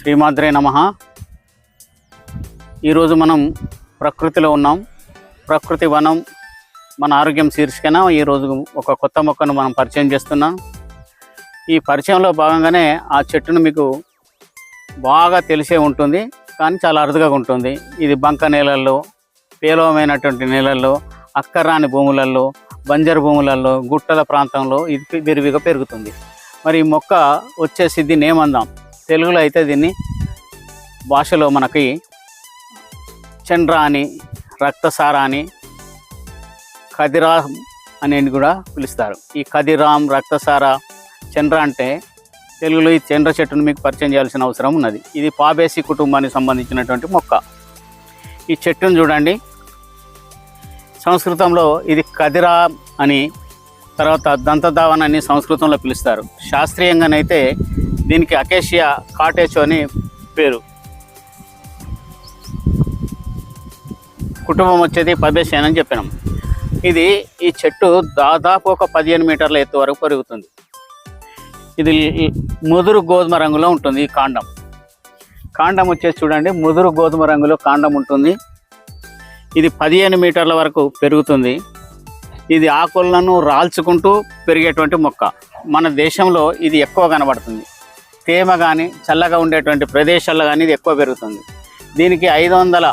శ్రీమాద్రే నమ. ఈరోజు మనం ప్రకృతిలో ఉన్నాం. ప్రకృతి వనం మన ఆరోగ్యం శీర్షికన ఈరోజు ఒక కొత్త మొక్కను మనం పరిచయం చేస్తున్నాం. ఈ పరిచయంలో భాగంగానే ఆ చెట్టును మీకు బాగా తెలిసే ఉంటుంది కానీ చాలా అరుదుగా ఉంటుంది. ఇది బంక నేలల్లో పేలవమైనటువంటి నేలల్లో అక్కరాని భూములలో బంజరు భూములలో గుట్టల ప్రాంతంలో ఇది విరివిగా పెరుగుతుంది. మరి ఈ మొక్క వచ్చేసి దీన్ని ఏమందాం? తెలుగులో అయితే దీన్ని భాషలో మనకి చండ్ర అని రక్తసార అని కదిరామ్ అని కూడా పిలుస్తారు. ఈ కదిరామ్ రక్తసార చండ్ర అంటే తెలుగులో ఈ చండ్ర చెట్టును మీకు పరిచయం చేయాల్సిన అవసరం ఉన్నది. ఇది పాబేసి కుటుంబానికి సంబంధించినటువంటి మొక్క. ఈ చెట్టును చూడండి. సంస్కృతంలో ఇది కదిరా అని తర్వాత దంతధావన్ అని సంస్కృతంలో పిలుస్తారు. శాస్త్రీయంగానైతే దీనికి అకేషియా కాటేజ్ అని పేరు. కుటుంబం వచ్చేది పబేషియన్ అని చెప్పినాం. ఇది ఈ చెట్టు దాదాపు ఒక పదిహేను మీటర్ల ఎత్తు వరకు పెరుగుతుంది. ఇది ముదురు గోధుమ రంగులో ఉంటుంది ఈ కాండం. కాండం వచ్చేసి చూడండి ముదురు గోధుమ రంగులో కాండం ఉంటుంది. ఇది పదిహేను మీటర్ల వరకు పెరుగుతుంది. ఇది ఆకులను రాల్చుకుంటూ పెరిగేటువంటి మొక్క. మన దేశంలో ఇది ఎక్కువ కనబడుతుంది. తేమ కానీ చల్లగా ఉండేటువంటి ప్రదేశాల్లో కానీ ఇది ఎక్కువ పెరుగుతుంది. దీనికి ఐదు వందల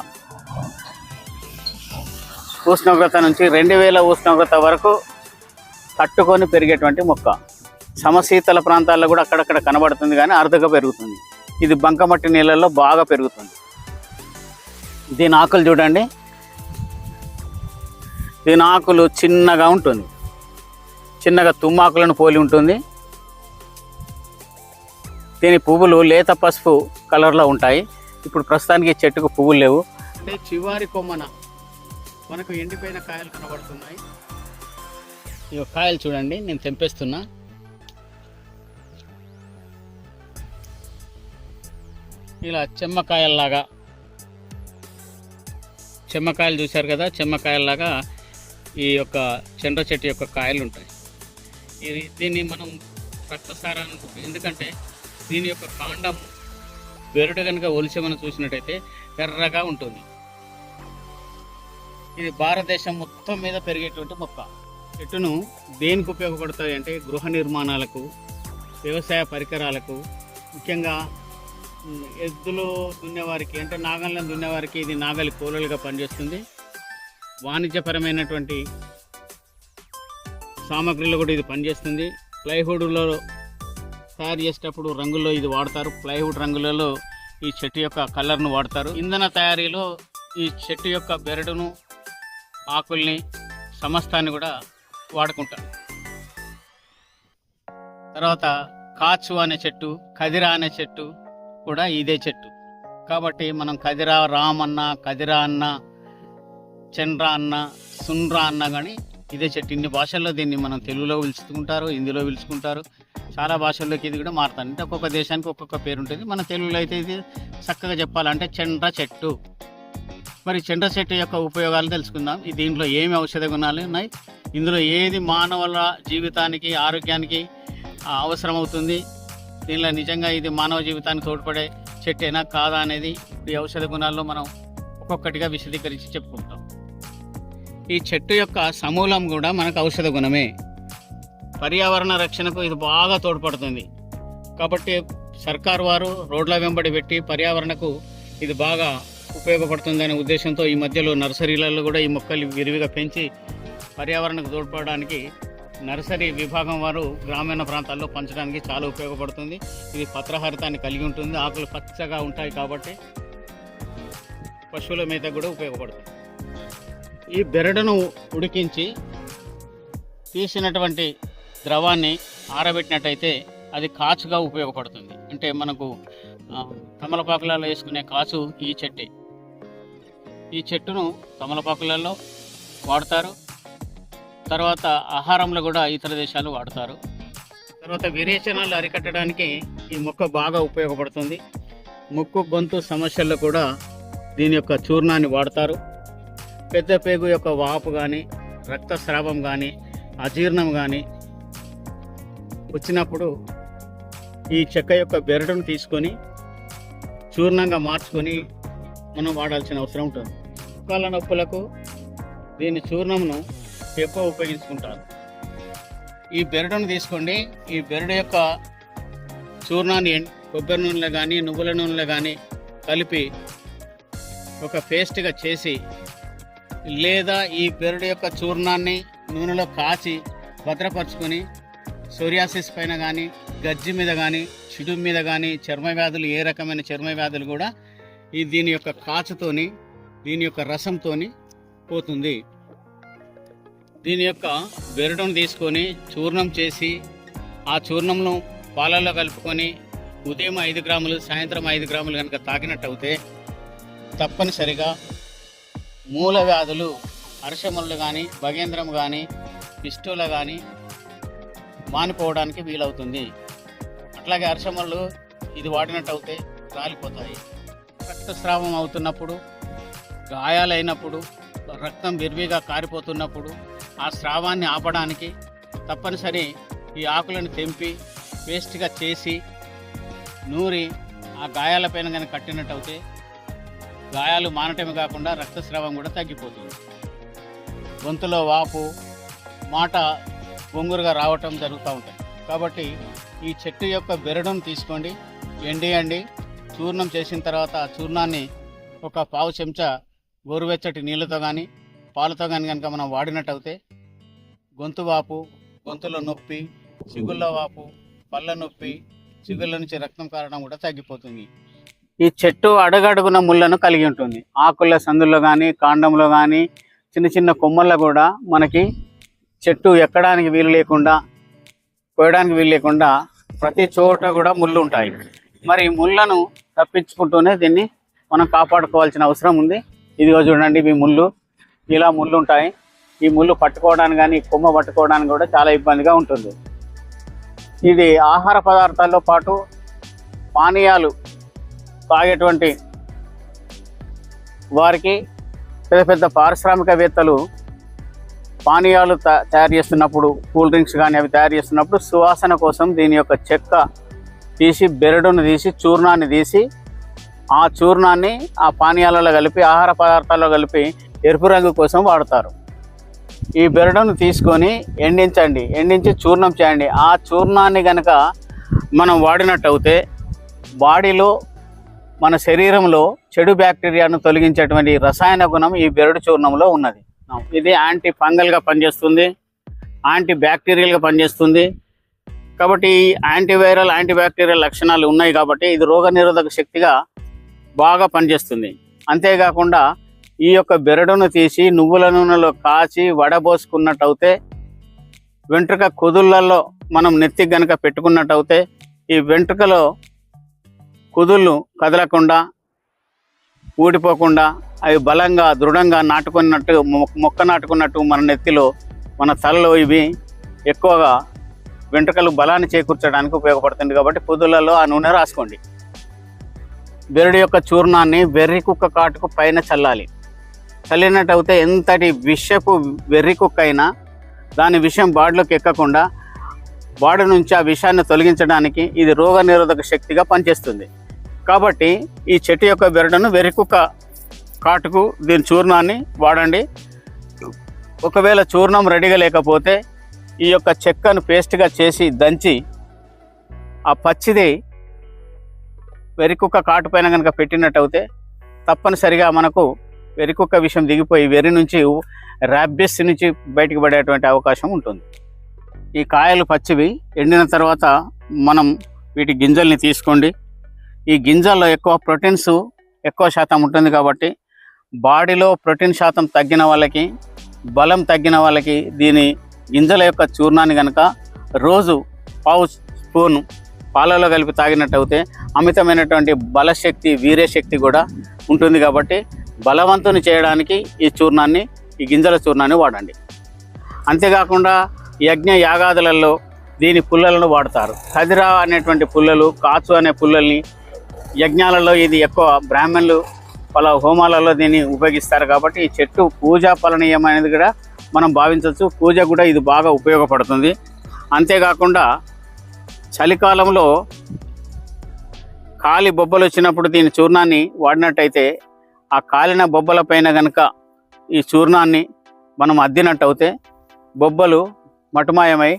ఉష్ణోగ్రత నుంచి రెండు వేల ఉష్ణోగ్రత వరకు తట్టుకొని పెరిగేటువంటి మొక్క. సమశీతల ప్రాంతాల్లో కూడా అక్కడక్కడ కనబడుతుంది కానీ అరుదుగా పెరుగుతుంది. ఇది బంకమట్టి నీళ్ళల్లో బాగా పెరుగుతుంది. దీని ఆకులు చూడండి. దీని ఆకులు చిన్నగా ఉంటుంది. చిన్నగా తుమ్మాకులను పోలి ఉంటుంది. దీని పువ్వులు లేత పసుపు కలర్లో ఉంటాయి. ఇప్పుడు ప్రస్తుతానికి చెట్టుకు పువ్వులు లేవు. అంటే చివరి కొమ్మన మనకు ఎండిపోయిన కాయలు కనబడుతున్నాయి. ఈ కాయలు చూడండి నేను తెంపేస్తున్నా. ఇలా చెమ్మకాయల్లాగా చెమ్మకాయలు చూశారు కదా చెమ్మకాయల్లాగా ఈ యొక్క చెండ్ర చెట్టు యొక్క కాయలు ఉంటాయి. ఇది దీన్ని మనం రక్తసారానికి ఎందుకంటే దీని యొక్క కాండం బెరడు కనుక ఒలిసి మనం చూసినట్టయితే ఎర్రగా ఉంటుంది. ఇది భారతదేశం మొత్తం మీద పెరిగేటువంటి మొక్క. చెట్టును దేనికి ఉపయోగపడుతుంది అంటే గృహ నిర్మాణాలకు వ్యవసాయ పరికరాలకు ముఖ్యంగా ఎద్దులు దున్నేవారికి అంటే నాగలను దున్నేవారికి ఇది నాగలి కూలలుగా పనిచేస్తుంది. వాణిజ్యపరమైనటువంటి సామాగ్రిలో కూడా ఇది పనిచేస్తుంది. ప్లైవుడ్లో తయారు చేసేటప్పుడు రంగుల్లో ఇది వాడతారు. ప్లైవుడ్ రంగులలో ఈ చెట్టు యొక్క కలర్ను వాడతారు. ఇంధన తయారీలో ఈ చెట్టు యొక్క బెరడును ఆకుల్ని సమస్తాన్ని కూడా వాడుకుంటారు. తర్వాత కాచు అనే చెట్టు కదిరా అనే చెట్టు కూడా ఇదే చెట్టు. కాబట్టి మనం కదిరా రామ్ అన్న కదిరా అన్న చండ్ర అన్న సుండ్ర అన్న కానీ ఇదే చెట్టు. ఇన్ని భాషల్లో దీన్ని మనం తెలుగులో పిలుచుకుంటారు హిందీలో పిలుచుకుంటారు. చాలా భాషల్లోకి ఇది కూడా మారుతాను అంటే ఒక్కొక్క దేశానికి ఒక్కొక్క పేరు ఉంటుంది మన తెలుగులో అయితే ఇది చక్కగా చెప్పాలంటే చండ్ర చెట్టు. మరి చండ్ర చెట్టు యొక్క ఉపయోగాలు తెలుసుకుందాం. దీంట్లో ఏమి ఔషధ గుణాలు ఉన్నాయి? ఇందులో ఏది మానవుల జీవితానికి ఆరోగ్యానికి అవసరమవుతుంది? దీనిలో నిజంగా ఇది మానవ జీవితానికి తోడ్పడే చెట్టేనా కాదా అనేది ఈ ఔషధ గుణాల్లో మనం ఒక్కొక్కటిగా విశదీకరించి చెప్పుకుంటాం. ఈ చెట్టు యొక్క సమూలం కూడా మనకు ఔషధ గుణమే. పర్యావరణ రక్షణకు ఇది బాగా తోడ్పడుతుంది. కాబట్టి సర్కార్ వారు రోడ్ల వెంబడి పెట్టి పర్యావరణకు ఇది బాగా ఉపయోగపడుతుందనే ఉద్దేశంతో ఈ మధ్యలో నర్సరీలలో కూడా ఈ మొక్కలు విరివిగా పెంచి పర్యావరణకు తోడ్పడడానికి నర్సరీ విభాగం వారు గ్రామీణ ప్రాంతాల్లో పంచడానికి చాలా ఉపయోగపడుతుంది. ఇది పత్రహరితాన్ని కలిగి ఉంటుంది. ఆకులు పచ్చగా ఉంటాయి కాబట్టి పశువుల మేత కూడా ఉపయోగపడుతుంది. ఈ బెరడును ఉడికించి తీసినటువంటి ద్రవాన్ని ఆరబెట్టినట్టయితే అది కాచుగా ఉపయోగపడుతుంది. అంటే మనకు తమలపాకులలో వేసుకునే కాచు ఈ చెట్టే. ఈ చెట్టును తమలపాకులలో వాడతారు. తర్వాత ఆహారంలో కూడా ఇతర దేశాలు వాడతారు. తర్వాత విరేచనాలు అరికట్టడానికి ఈ మొక్క బాగా ఉపయోగపడుతుంది. ముక్కు గొంతు సమస్యల్లో కూడా దీని యొక్క చూర్ణాన్ని వాడతారు. పెద్ద పేగు యొక్క వాపు కానీ రక్తస్రావం కానీ అజీర్ణం కానీ వచ్చినప్పుడు ఈ చెక్క యొక్క బెరడును తీసుకొని చూర్ణంగా మార్చుకొని మనం వాడాల్సిన అవసరం ఉంటుంది. మోకాళ్ళ నొప్పులకు దీని చూర్ణంను ఎక్కువ ఉపయోగించుకుంటారు. ఈ బెరడును తీసుకోండి. ఈ బెరడు యొక్క చూర్ణాన్ని కొబ్బరి నూనెలో కానీ నువ్వుల నూనెలో కానీ కలిపి ఒక పేస్ట్గా చేసి లేదా ఈ బెరడు యొక్క చూర్ణాన్ని నూనెలో కాచి భద్రపరుచుకొని సోరియాసిస్ పైన కానీ గజ్జి మీద కానీ చిడు మీద కానీ చర్మ వ్యాధులు ఏ రకమైన చర్మ వ్యాధులు కూడా ఈ దీని యొక్క కాచుతోని దీని యొక్క రసంతోని పోతుంది. దీని యొక్క బెరడును తీసుకొని చూర్ణం చేసి ఆ చూర్ణంను పాలల్లో కలుపుకొని ఉదయం ఐదు గ్రాములు సాయంత్రం ఐదు గ్రాములు కనుక తాకినట్టు అవుతే తప్పనిసరిగా మూల వ్యాధులు అరసములు కానీ భగేంద్రం కానీ పిస్టోల కానీ మానిపోవడానికి వీలవుతుంది. అట్లాగే అర్షములు ఇది వాడినట్టు అవుతే రాలిపోతాయి. రక్తస్రావం అవుతున్నప్పుడు గాయాలైనప్పుడు రక్తం విరివిగా కారిపోతున్నప్పుడు ఆ స్రావాన్ని ఆపడానికి తప్పనిసరి ఈ ఆకులను తెంపి పేస్ట్గా చేసి నూరి ఆ గాయాలపైన కానీ కట్టినట్టు అయితే గాయాలు మానటమే కాకుండా రక్తస్రావం కూడా తగ్గిపోతుంది. గొంతులో వాపు మాట బొంగురుగా రావటం జరుగుతూ ఉంటాయి. కాబట్టి ఈ చెట్టు యొక్క బెరడును తీసుకోండి ఎండియండి. చూర్ణం చేసిన తర్వాత ఆ చూర్ణాన్ని ఒక పావు చెంచా గోరువెచ్చటి నీళ్ళతో కానీ పాలతో కానీ కనుక మనం వాడినట్టయితే గొంతు వాపు గొంతులో నొప్పి చిగుళ్ళ వాపు పళ్ళ నొప్పి చిగుళ్ళ నుంచి రక్తం కారడం కూడా తగ్గిపోతుంది. ఈ చెట్టు అడుగడుగున ముళ్ళను కలిగి ఉంటుంది. ఆకుల సందుల్లో కానీ కాండంలో కానీ చిన్న చిన్న కొమ్మల్లో కూడా మనకి చెట్టు ఎక్కడానికి వీలు లేకుండా కోయడానికి వీలు లేకుండా ప్రతి చోట కూడా ముళ్ళు ఉంటాయి. మరి ముళ్ళను తప్పించుకుంటూనే దీన్ని మనం కాపాడుకోవాల్సిన అవసరం ఉంది. ఇదిగో చూడండి ఇవి ముళ్ళు. ఇలా ముళ్ళు ఉంటాయి. ఈ ముళ్ళు పట్టుకోవడానికి కానీ కొమ్మ పట్టుకోవడానికి కూడా చాలా ఇబ్బందిగా ఉంటుంది. ఇది ఆహార పదార్థాల్లో పాటు పానీయాలు తాగేటువంటి వారికి పెద్ద పెద్ద పారిశ్రామికవేత్తలు పానీయాలు తయారు చేస్తున్నప్పుడు కూల్ డ్రింక్స్ కానీ అవి తయారు చేస్తున్నప్పుడు సువాసన కోసం దీని యొక్క చెక్క తీసి బెరడును తీసి చూర్ణాన్ని తీసి ఆ చూర్ణాన్ని ఆ పానీయాలలో కలిపి ఆహార పదార్థాల్లో కలిపి ఎరుపు రంగు కోసం వాడతారు. ఈ బెరడును తీసుకొని ఎండించండి. ఎండించి చూర్ణం చేయండి. ఆ చూర్ణాన్ని కనుక మనం వాడినట్టు అయితే బాడీలో మన శరీరంలో చెడు బ్యాక్టీరియాను తొలగించేటువంటి రసాయన గుణం ఈ బెరడు చూర్ణంలో ఉన్నది. ఇది యాంటీ ఫంగల్గా పనిచేస్తుంది యాంటీ బ్యాక్టీరియల్గా పనిచేస్తుంది. కాబట్టి ఈ యాంటీవైరల్ యాంటీ బ్యాక్టీరియల్ లక్షణాలు ఉన్నాయి కాబట్టి ఇది రోగనిరోధక శక్తిగా బాగా పనిచేస్తుంది. అంతేకాకుండా ఈ యొక్క బెరడును తీసి నువ్వుల నూనెలో కాచి వడబోసుకున్నట్టయితే వెంట్రుక కుదుళ్ళల్లో మనం నెత్తి గనక పెట్టుకున్నట్టయితే ఈ వెంట్రుకలో కుదుళ్ళు కదలకుండా ఊడిపోకుండా అవి బలంగా దృఢంగా నాటుకున్నట్టు మొక్క నాటుకున్నట్టు మన నెత్తిలో మన తలలో ఇవి ఎక్కువగా వెంట్రుకలు బలాన్ని చేకూర్చడానికి ఉపయోగపడుతుంది కాబట్టి పొదులలో ఆ నూనె రాసుకోండి. బెరడు యొక్క చూర్ణాన్ని వెర్రి కుక్క కాటుకు పైన చల్లాలి. చల్లినట్టయితే ఎంతటి విషపు వెర్రి కుక్క అయినా దాని విషయం బాడీలోకి ఎక్కకుండా బాడీ నుంచి ఆ విషాన్ని తొలగించడానికి ఇది రోగ నిరోధక శక్తిగా పనిచేస్తుంది. కాబట్టి ఈ చెట్టు యొక్క బెరడును వెరికుక్క కాటుకు దీని చూర్ణాన్ని వాడండి. ఒకవేళ చూర్ణం రెడీగా లేకపోతే ఈ యొక్క చెక్కను పేస్ట్గా చేసి దంచి ఆ పచ్చిది వెరికుక్క కాటు పైన కనుక పెట్టినట్టయితే తప్పనిసరిగా మనకు వెరికుక్క విషయం దిగిపోయి వెర్రి నుంచి ర్యాబిస్ నుంచి బయటకు పడేటువంటి అవకాశం ఉంటుంది. ఈ కాయలు పచ్చివి ఎండిన తర్వాత మనం వీటి గింజల్ని తీసుకోండి. ఈ గింజల్లో ఎక్కువ ప్రోటీన్స్ ఎక్కువ శాతం ఉంటుంది కాబట్టి బాడీలో ప్రోటీన్ శాతం తగ్గిన వాళ్ళకి బలం తగ్గిన వాళ్ళకి దీని గింజల యొక్క చూర్ణాన్ని కనుక రోజు పావు స్పూన్ పాలలో కలిపి తాగినట్టయితే అమితమైనటువంటి బలశక్తి వీర్యశక్తి కూడా ఉంటుంది కాబట్టి బలవంతుని చేయడానికి ఈ చూర్ణాన్ని ఈ గింజల చూర్ణాన్ని వాడండి. అంతేకాకుండా యజ్ఞ యాగాదులలో దీని పుల్లలను వాడతారు. కదిరా అనేటువంటి పుల్లలు కాచు అనే పుల్లల్ని యజ్ఞాలలో ఇది ఎక్కువ బ్రాహ్మణులు పలు హోమాలలో దీన్ని ఉపయోగిస్తారు కాబట్టి ఈ చెట్టు పూజా ఫలనీయం అనేది కూడా మనం భావించవచ్చు. పూజ కూడా ఇది బాగా ఉపయోగపడుతుంది. అంతేకాకుండా చలికాలంలో కాలి బొబ్బలు వచ్చినప్పుడు దీని చూర్ణాన్ని వాడినట్టయితే ఆ కాలిన బొబ్బల పైన కనుక ఈ చూర్ణాన్ని మనం అద్దినట్టు అయితే బొబ్బలు మటుమాయమై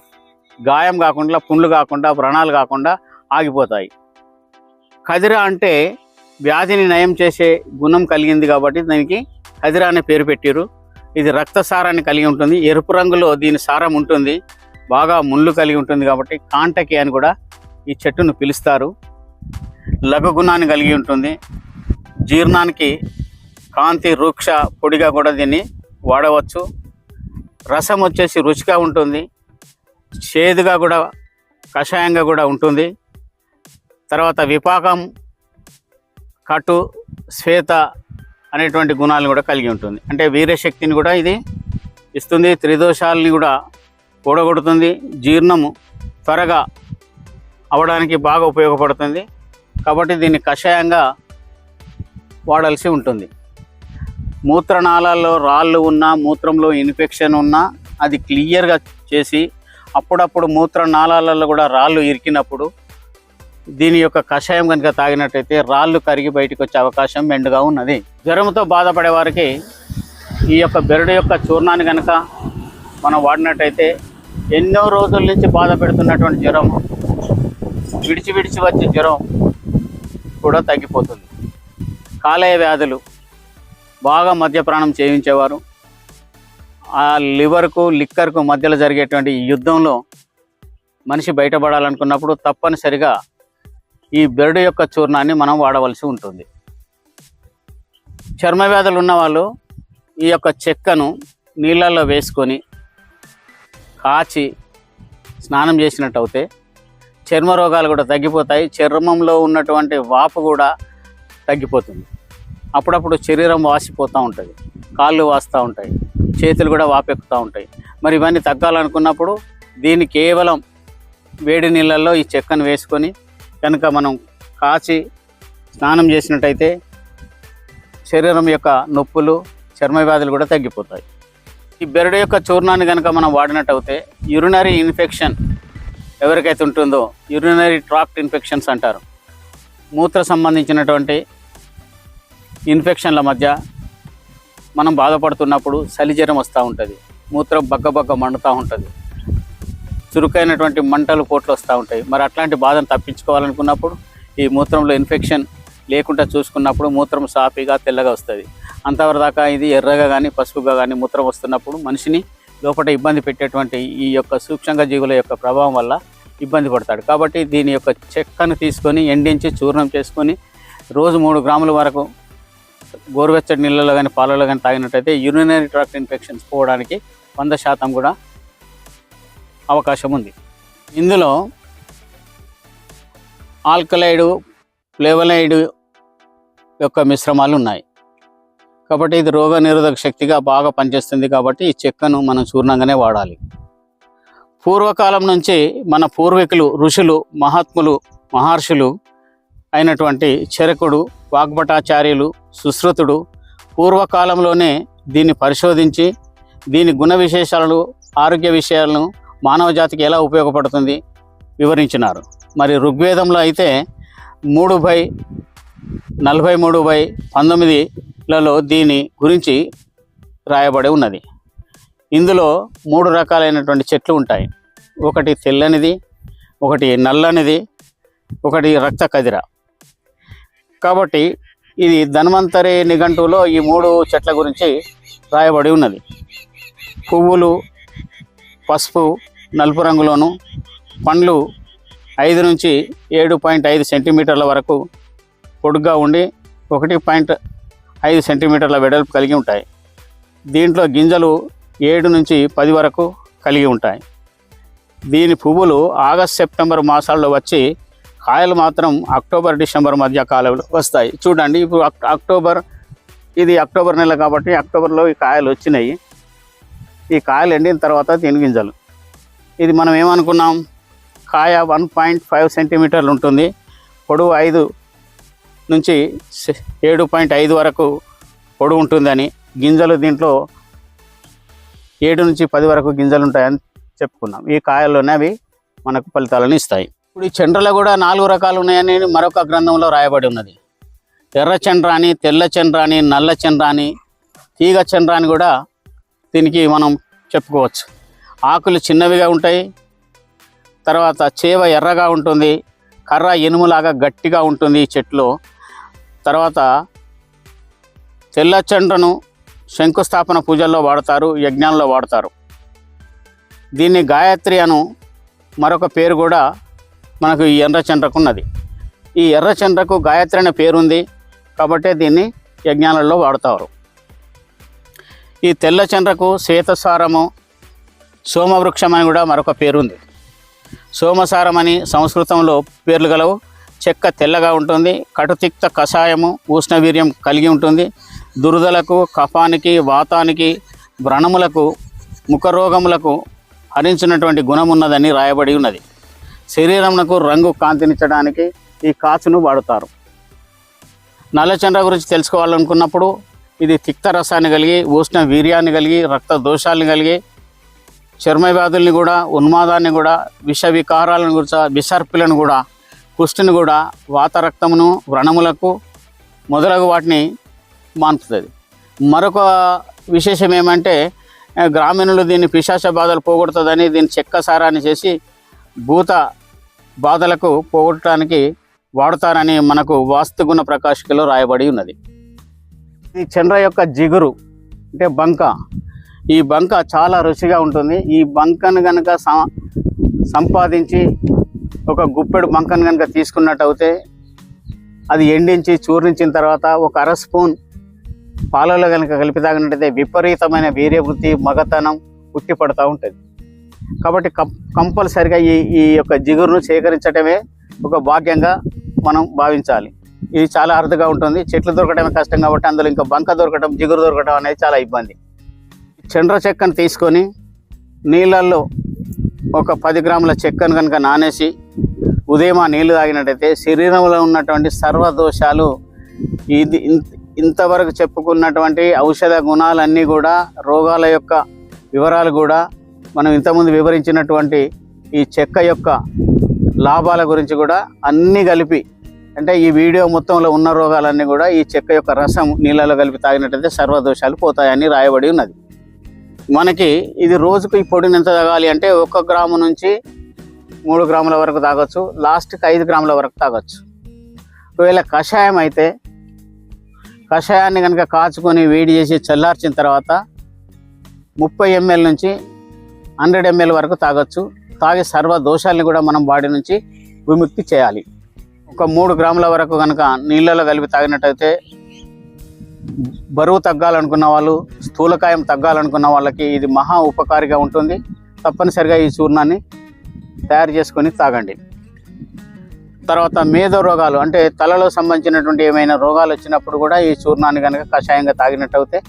గాయం కాకుండా పుండ్లు కాకుండా వ్రణాలు కాకుండా ఆగిపోతాయి. కదిర అంటే వ్యాధిని నయం చేసే గుణం కలిగింది కాబట్టి దీనికి కదిర అనే పేరు పెట్టారు ఇది రక్తసారాన్ని కలిగి ఉంటుంది. ఎరుపు రంగులో దీని సారం ఉంటుంది. బాగా ముళ్ళు కలిగి ఉంటుంది కాబట్టి కాంటకి అని కూడా ఈ చెట్టును పిలుస్తారు. లఘు గుణాన్ని కలిగి ఉంటుంది. జీర్ణానికి కాంతి వృక్ష పొడిగా కూడా దీన్ని వాడవచ్చు. రసం వచ్చేసి రుచిగా ఉంటుంది. చేదుగా కూడా కషాయంగా కూడా ఉంటుంది. తర్వాత విపాకం కటు శ్వేత అనేటువంటి గుణాలు కూడా కలిగి ఉంటుంది. అంటే వీరశక్తిని కూడా ఇది ఇస్తుంది త్రిదోషాలని కూడా కూడగొడుతుంది జీర్ణము త్వరగా అవడానికి బాగా ఉపయోగపడుతుంది. కాబట్టి దీన్ని కషాయంగా వాడాల్సి ఉంటుంది. మూత్రనాళాల్లో రాళ్ళు ఉన్నా మూత్రంలో ఇన్ఫెక్షన్ ఉన్నా అది క్లియర్గా చేసి అప్పుడప్పుడు మూత్రనాళాలలో కూడా రాళ్ళు ఇరికినప్పుడు దీని యొక్క కషాయం కనుక తాగినట్టయితే రాళ్ళు కరిగి బయటకు వచ్చే అవకాశం మెండుగా ఉన్నది. జ్వరంతో బాధపడే వారికి ఈ యొక్క బెరడు యొక్క చూర్ణాన్ని కనుక మనం వాడినట్టయితే ఎన్నో రోజుల నుంచి బాధ పెడుతున్నటువంటి జ్వరం విడిచి విడిచి వచ్చే జ్వరం కూడా తగ్గిపోతుంది. కాలేయ వ్యాధులు బాగా మద్యప్రాణం చేయించేవారు. ఆ లివర్కు లిక్కర్కు మధ్యలో జరిగేటువంటి యుద్ధంలో మనిషి బయటపడాలనుకున్నప్పుడు తప్పనిసరిగా ఈ బెరడు యొక్క చూర్ణాన్ని మనం వాడవలసి ఉంటుంది. చర్మ వ్యాధులు ఉన్నవాళ్ళు ఈ యొక్క చెక్కను నీళ్ళల్లో వేసుకొని కాచి స్నానం చేసినట్టు అవుతే చర్మ రోగాలు కూడా తగ్గిపోతాయి. చర్మంలో ఉన్నటువంటి వాపు కూడా తగ్గిపోతుంది. అప్పుడప్పుడు శరీరం వాసిపోతూ ఉంటుంది. కాళ్ళు వాస్తూ ఉంటాయి. చేతులు కూడా వాపెక్కుతూ ఉంటాయి. మరి ఇవన్నీ తగ్గాలనుకున్నప్పుడు దీన్ని కేవలం వేడి నీళ్ళల్లో ఈ చెక్కను వేసుకొని కనుక మనం కాచి స్నానం చేసినట్టయితే శరీరం యొక్క నొప్పులు చర్మ వ్యాధులు కూడా తగ్గిపోతాయి. ఈ బెరడు యొక్క చూర్ణాన్ని కనుక మనం వాడినట్టయితే యూరినరీ ఇన్ఫెక్షన్ ఎవరికైతే ఉంటుందో యూరినరీ ట్రాక్ట్ ఇన్ఫెక్షన్స్ అంటారు. మూత్ర సంబంధించినటువంటి ఇన్ఫెక్షన్ల మధ్య మనం బాధపడుతున్నప్పుడు చలిజ్వరం వస్తూ ఉంటుంది. మూత్రం బగ్గ బగ్గ మండుతూ ఉంటుంది. చురుకైనటువంటి మంటలు పోట్లు వస్తూ ఉంటాయి. మరి అట్లాంటి బాధను తప్పించుకోవాలనుకున్నప్పుడు ఈ మూత్రంలో ఇన్ఫెక్షన్ లేకుండా చూసుకున్నప్పుడు మూత్రం సాఫీగా తెల్లగా వస్తుంది. అంతవరదాకా ఇది ఎర్రగా కానీ పసుపుగా కానీ మూత్రం వస్తున్నప్పుడు మనిషిని లోపల ఇబ్బంది పెట్టేటువంటి ఈ యొక్క సూక్ష్మంగా జీవుల యొక్క ప్రభావం వల్ల ఇబ్బంది పడతాడు. కాబట్టి దీని యొక్క చెక్కను తీసుకొని ఎండించి చూర్ణం చేసుకొని రోజు మూడు గ్రాముల వరకు గోరువెచ్చటి నీళ్ళలో కానీ పాలలో కానీ తాగినట్టయితే యూరినరీ ట్రాక్ట్ ఇన్ఫెక్షన్స్ పోవడానికి వంద శాతం కూడా అవకాశం ఉంది. ఇందులో ఆల్కలైడు ఫ్లేవలైడ్ యొక్క మిశ్రమాలు ఉన్నాయి. కాబట్టి ఇది రోగ నిరోధక శక్తిగా బాగా పనిచేస్తుంది కాబట్టి ఈ చెక్కను మనం చూర్ణంగానే వాడాలి. పూర్వకాలం నుంచి మన పూర్వీకులు ఋషులు మహాత్ములు మహర్షులు అయినటువంటి చరకుడు వాగ్భటాచార్యులు సుశ్రుతుడు పూర్వకాలంలోనే దీన్ని పరిశోధించి దీని గుణ విశేషాలను ఆరోగ్య విషయాలను మానవ జాతికి ఎలా ఉపయోగపడుతుంది వివరించినారు. మరి ఋగ్వేదంలో అయితే మూడు బై నలభై మూడు బై పంతొమ్మిదిలలో దీని గురించి రాయబడి ఉన్నది. ఇందులో మూడు రకాలైనటువంటి చెట్లు ఉంటాయి. ఒకటి తెల్లనిది ఒకటి నల్లనిది ఒకటి రక్త కదిర. కాబట్టి ఇది ధన్వంతరి నిఘంటువులో ఈ మూడు చెట్ల గురించి రాయబడి ఉన్నది. పువ్వులు పసుపు నలుపు రంగులోను పండ్లు ఐదు నుంచి ఏడు పాయింట్ ఐదు సెంటీమీటర్ల వరకు పొడుగ్గా ఉండి ఒకటి పాయింట్ ఐదు సెంటీమీటర్ల వెడల్పు కలిగి ఉంటాయి. దీంట్లో గింజలు ఏడు నుంచి పది వరకు కలిగి ఉంటాయి. దీని పువ్వులు ఆగస్ట్ సెప్టెంబర్ మాసాల్లో వచ్చి కాయలు మాత్రం అక్టోబర్ డిసెంబర్ మధ్య కాలంలో వస్తాయి. చూడండి ఇప్పుడు అక్- అక్టోబర్ ఇది అక్టోబర్ నెల కాబట్టి అక్టోబర్లో ఈ కాయలు వచ్చినాయి. ఈ కాయలు ఎండిన తర్వాత దీని గింజలు ఇది మనం ఏమనుకున్నాం? కాయ వన్ పాయింట్ ఫైవ్ సెంటీమీటర్లు ఉంటుంది. పొడవు ఐదు నుంచి ఏడు పాయింట్ ఐదు వరకు పొడవు ఉంటుందని గింజలు దీంట్లో ఏడు నుంచి పది వరకు గింజలు ఉంటాయని చెప్పుకున్నాం. ఈ కాయల్లోనే అవి మనకు ఫలితాలను ఇస్తాయి. ఇప్పుడు ఈ చండ్రలో కూడా నాలుగు రకాలు ఉన్నాయని మరొక గ్రంథంలో రాయబడి ఉన్నది. ఎర్ర చండ్ర అని తెల్ల చండ్ర అని నల్ల చండ్ర అని తీగ చండ్ర అని కూడా దీనికి మనం చెప్పుకోవచ్చు. ఆకులు చిన్నవిగా ఉంటాయి తర్వాత చేవ ఎర్రగా ఉంటుంది కర్ర ఇనుములాగా గట్టిగా ఉంటుంది ఈ చెట్లు తర్వాత తెల్ల చండ్రను శంకుస్థాపన పూజల్లో వాడతారు యజ్ఞాల్లో వాడతారు. దీన్ని గాయత్రి అను మరొక పేరు కూడా మనకు ఈ ఎర్ర చండ్రకు ఉన్నది ఈ ఎర్ర చండ్రకు గాయత్రి అనే పేరుంది కాబట్టి దీన్ని యజ్ఞాలలో వాడతారు. ఈ తెల్ల చంద్రకు శ్వేతసారము సోమవృక్షం అని కూడా మరొక పేరుంది. సోమసారం అని సంస్కృతంలో పేర్లు గలవు. చెక్క తెల్లగా ఉంటుంది. కటుతిక్త కషాయము ఉష్ణవీర్యం కలిగి ఉంటుంది. దురదలకు కఫానికి వాతానికి వ్రణములకు ముఖరోగములకు హరించినటువంటి గుణం ఉన్నదని రాయబడి ఉన్నది. శరీరమునకు రంగు కాంతినిచ్చడానికి ఈ కాచును వాడుతారు. నల్లచండ్ర గురించి తెలుసుకోవాలనుకున్నప్పుడు ఇది తిక్త రసాన్ని కలిగి ఉష్ణ వీర్యాన్ని కలిగి రక్త దోషాలను కలిగి చర్మ వ్యాధుల్ని కూడా ఉన్మాదాన్ని కూడా విష వికారాలను కూడా విసర్పులను కూడా కుష్టిని కూడా వాతరక్తమును వ్రణములకు మొదలగు వాటిని మాన్పుతుంది. మరొక విశేషం ఏమంటే గ్రామీణులు దీన్ని పిశాచ బాధలు పోగొడుతుందని దీన్ని చెక్క సారాన్ని చేసి భూత బాధలకు పోగొట్టడానికి వాడుతారని మనకు వాస్తుగుణ ప్రకాశికలో రాయబడి ఉన్నది. ఈ చంద్ర యొక్క జిగురు అంటే బంక ఈ బంక చాలా రుచిగా ఉంటుంది. ఈ బంకను కనుక సంపాదించి ఒక గుప్పెడు బంకను కనుక తీసుకున్నట్టయితే అది ఎండించి చూర్ణించిన తర్వాత ఒక అర స్పూన్ పాలలో కనుక కలిపి తాగినట్టయితే విపరీతమైన వీర్యవృత్తి మగతనం పుట్టి పడుతూ ఉంటుంది. కాబట్టి కం కంపల్సరిగా ఈ ఈ యొక్క జిగురును సేకరించటమే ఒక భాగ్యంగా మనం భావించాలి. ఇది చాలా అరుదుగా ఉంటుంది. చెట్లు దొరకడమే కష్టం కాబట్టి అందులో ఇంకా బంక దొరకడం జిగురు దొరకడం అనేది చాలా ఇబ్బంది. చండ్ర చెక్కను తీసుకొని నీళ్ళల్లో ఒక పది గ్రాముల చెక్కను కనుక నానేసి ఉదయం ఆ నీళ్ళు తాగినట్టయితే శరీరంలో ఉన్నటువంటి సర్వ దోషాలు ఇది ఇంతవరకు చెప్పుకున్నటువంటి ఔషధ గుణాలన్నీ కూడా రోగాల యొక్క వివరాలు కూడా మనం ఇంతకుముందు వివరించినటువంటి ఈ చెక్క యొక్క లాభాల గురించి కూడా అన్నీ కలిపి అంటే ఈ వీడియో మొత్తంలో ఉన్న రోగాలన్నీ కూడా ఈ చెక్క యొక్క రసం నీళ్ళలో కలిపి తాగినట్టయితే సర్వదోషాలు పోతాయని రాయబడి ఉన్నది. మనకి ఇది రోజుకు ఈ పొడిని ఎంత తాగాలి అంటే ఒక గ్రాము నుంచి మూడు గ్రాముల వరకు తాగొచ్చు లాస్ట్కి ఐదు గ్రాముల వరకు తాగొచ్చు. ఒకవేళ కషాయం అయితే కషాయాన్ని కనుక కాచుకొని వేడి చేసి చల్లార్చిన తర్వాత ముప్పై ఎంఎల్ నుంచి హండ్రెడ్ ఎంఎల్ వరకు తాగొచ్చు. తాగి సర్వ దోషాలని కూడా మనం బాడీ నుంచి విముక్తి చేయాలి. ఒక మూడు గ్రాముల వరకు కనుక నీళ్ళలో కలిపి తాగినట్టయితే బరువు తగ్గాలనుకున్న వాళ్ళు స్థూలకాయం తగ్గాలనుకున్న వాళ్ళకి ఇది మహా ఉపకారిగా ఉంటుంది. తప్పనిసరిగా ఈ చూర్ణాన్ని తయారు చేసుకొని తాగండి. తర్వాత మేధో రోగాలు అంటే తలలో సంబంధించినటువంటి ఏమైనా రోగాలు వచ్చినప్పుడు కూడా ఈ చూర్ణాన్ని కనుక కషాయంగా తాగినట్టయితే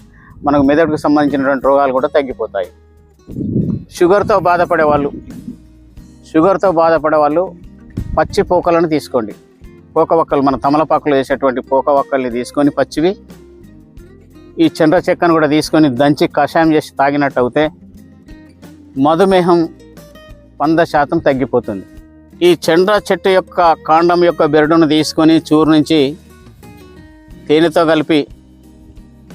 మనకు మెదడుకు సంబంధించినటువంటి రోగాలు కూడా తగ్గిపోతాయి. షుగర్తో బాధపడే వాళ్ళు షుగర్తో బాధపడే వాళ్ళు పచ్చి పోకలను తీసుకోండి. పోక వక్కలు మన తమలపాకులు వేసేటువంటి పోక వక్కల్ని తీసుకొని పచ్చివి ఈ చంద్ర చెక్కను కూడా తీసుకొని దంచి కషాయం చేసి తాగినట్టు అయితే మధుమేహం వంద శాతం తగ్గిపోతుంది. ఈ చండ్ర చెట్టు యొక్క కాండం యొక్క బెరడును తీసుకొని చూర్నించి తేనెతో కలిపి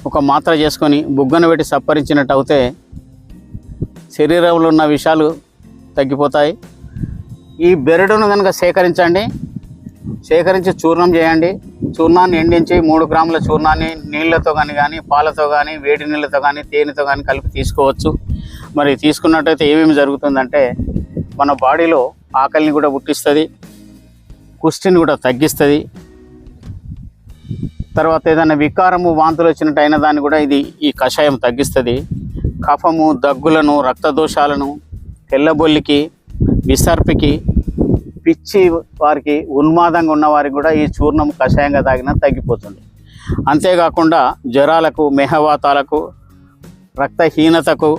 ఒక మాత్ర చేసుకొని బుగ్గను పెట్టి సప్పరించినట్టు అయితే శరీరంలో ఉన్న విషాలు తగ్గిపోతాయి. ఈ బెరడును కనుక సేకరించండి. సేకరించి చూర్ణం చేయండి. చూర్ణాన్ని ఎండించి మూడు గ్రాముల చూర్ణాన్ని నీళ్ళతో కానీ కానీ పాలతో కానీ వేడి నీళ్ళతో కానీ తేనెతో కానీ కలిపి తీసుకోవచ్చు. మరి తీసుకున్నట్టయితే ఏమేమి జరుగుతుందంటే మన బాడీలో ఆకలిని కూడా పుట్టిస్తుంది కుష్టిని కూడా తగ్గిస్తుంది. తర్వాత ఏదైనా వికారము వాంతులు వచ్చినట్టు అయిన దాన్ని కూడా ఇది ఈ కషాయం తగ్గిస్తుంది. కఫము దగ్గులను రక్తదోషాలను తెల్లబొల్లికి విసర్పికి పిచ్చి వారికి ఉన్మాదంగా ఉన్న వారికి కూడా ఈ చూర్ణం కషాయంగా తాగినా తగ్గిపోతుంది. అంతేకాకుండా జ్వరాలకు మేహవాతాలకు రక్తహీనతకు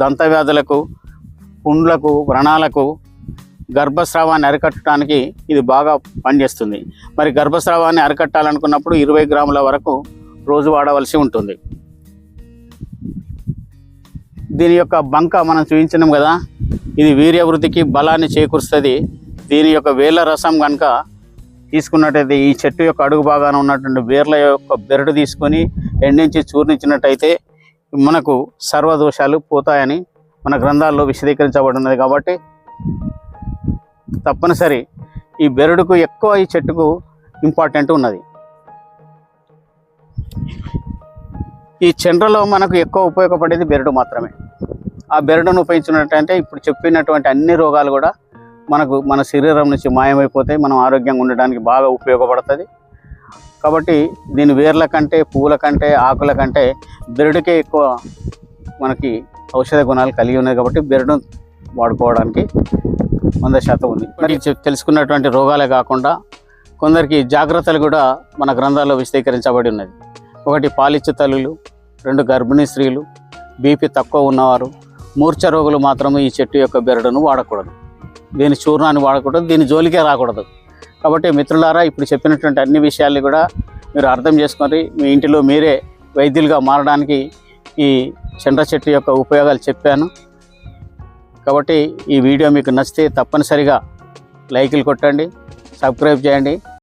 దంతవ్యాధులకు పుండ్లకు వ్రణాలకు గర్భస్రావాన్ని అరికట్టడానికి ఇది బాగా పనిచేస్తుంది. మరి గర్భస్రావాన్ని అరికట్టాలనుకున్నప్పుడు ఇరవై గ్రాముల వరకు రోజు వాడవలసి ఉంటుంది. దీని యొక్క బంక మనం చూపించినాం కదా ఇది వీర్యవృద్ధికి బలాన్ని చేకూరుస్తుంది. దీని యొక్క వేర్ల రసం కనుక తీసుకున్నట్టయితే ఈ చెట్టు యొక్క అడుగు భాగాన ఉన్నటువంటి వేర్ల యొక్క బెరడు తీసుకొని ఎండించి చూర్ణించినట్టయితే మనకు సర్వదోషాలు పోతాయని మన గ్రంథాల్లో విశదీకరించబడినది కాబట్టి తప్పనిసరి ఈ బెరడుకు ఎక్కువ ఈ చెట్టుకు ఇంపార్టెంట్ ఉన్నది. ఈ చండ్రలో మనకు ఎక్కువ ఉపయోగపడేది బెరడు మాత్రమే. ఆ బెరడును ఉపయోగించినట్టంటే ఇప్పుడు చెప్పినటువంటి అన్ని రోగాలు కూడా మనకు మన శరీరం నుంచి మాయమైపోతాయి మనం ఆరోగ్యంగా ఉండడానికి బాగా ఉపయోగపడుతుంది. కాబట్టి దీని వేర్ల కంటే పువ్వుల కంటే ఆకుల కంటే బెరడుకే ఎక్కువ మనకి ఔషధ గుణాలు కలిగి ఉన్నాయి కాబట్టి బెరడు వాడుకోవడానికి వంద శాతం ఉంది. తెలుసుకున్నటువంటి రోగాలే కాకుండా కొందరికి జాగ్రత్తలు కూడా మన గ్రంథాల్లో విశదీకరించబడి ఉన్నది. ఒకటి పాలిచ్చు తల్లులు రెండు గర్భిణీ స్త్రీలు బీపీ తక్కువ ఉన్నవారు మూర్ఛ రోగులు మాత్రం ఈ చెట్టు యొక్క బెరడును వాడకూడదు. దీని చూర్ణాన్ని వాడకూడదు దీని జోలికే రాకూడదు. కాబట్టి మిత్రులారా ఇప్పుడు చెప్పినటువంటి అన్ని విషయాల్ని కూడా మీరు అర్థం చేసుకొని మీ ఇంటిలో మీరే వైద్యులుగా మారడానికి ఈ చండ్ర చెట్టు యొక్క ఉపయోగాలు చెప్పాను. కాబట్టి ఈ వీడియో మీకు నచ్చితే తప్పనిసరిగా లైకులు కొట్టండి సబ్స్క్రైబ్ చేయండి.